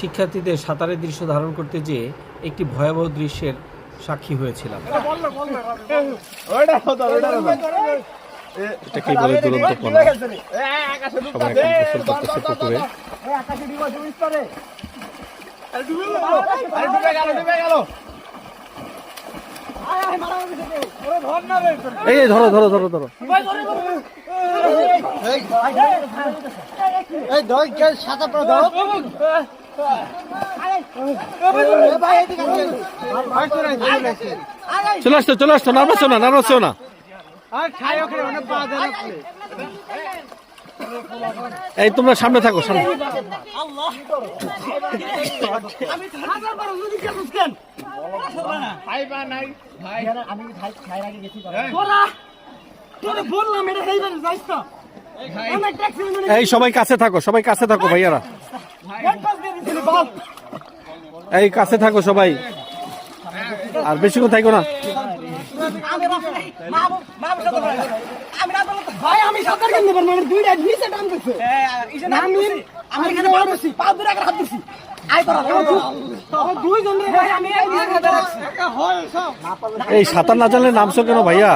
শিক্ষার্থীদের সাঁতারের দৃশ্য ধারণ করতে যেয়ে একটি ভয়াবহ দৃশ্যের সাক্ষী হয়েছিলাম। এটাকেই বলে দুরন্তপনা সবাই এখন গোসল পুকুরে। এই এই ধরো ধরো ধরো ধরো। এই ধর কে সাদা পড়া ধরো। চলে আসতো চলে আসতো নার্ভাস না নার্ভাস না আর খাই ওখানে অনেক পা দেন আপনি। এই, তোমরা সামনে থাকো, সামনে এই, সবাই কাছে থাকো, সবাই কাছে থাকো, ভাইয়ারা এই কাছে থাকো সবাই। আর বেশিক্ষণ থাকো না। এই সাঁতার না জানলে নামছো কেন ভাইয়া?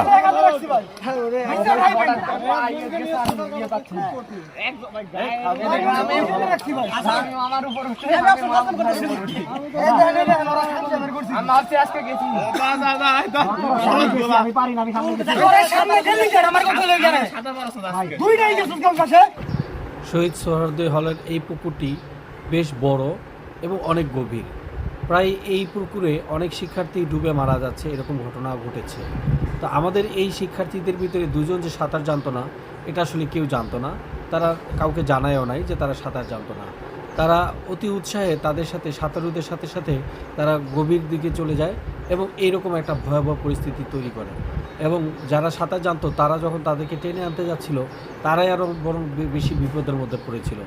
শহীদ সোহরাওয়ার্দী হলের এই পুকুরটি বেশ বড় এবং অনেক গভীর। প্রায় এই পুকুরে অনেক শিক্ষার্থী ডুবে মারা যাচ্ছে, এরকম ঘটনা ঘটেছে। তো আমাদের এই শিক্ষার্থীদের ভিতরে দুজন যে সাঁতার জানতো না, এটা আসলে কেউ জানতো না। তারা কাউকে জানায়ও নাই যে তারা সাঁতার জানতো না। তারা অতি উৎসাহে তাদের সাথে, সাঁতারুদের সাথে সাথে তারা গভীর দিকে চলে যায়। এবং এইরকম একটা ভয়াবহ পরিস্থিতি তৈরি করে। এবং যারা সাঁতার জানতো, তারা যখন তাদেরকে টেনে আনতে যাচ্ছিল, তারাই আরও বরং বেশি বিপদের মধ্যে পড়েছিল।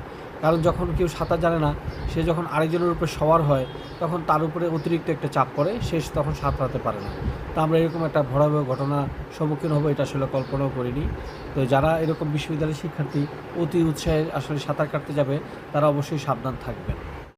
কারণ যখন কেউ সাঁতার জানে না, সে যখন আরেকজনের উপরে সওয়ার হয়, তখন তার উপরে অতিরিক্ত একটা চাপ পড়ে, সে তখন সাঁতরাতে পারে না। তো আমরা এরকম একটা ভয়াবহ ঘটনা সম্মুখীন হব, এটা আসলে কল্পনাও করিনি। তো যারা এরকম বিশ্ববিদ্যালয়ের শিক্ষার্থী, অতি উৎসাহে আসলে সাঁতার কাটতে যাবে, তারা অবশ্যই সাবধান থাকবেন।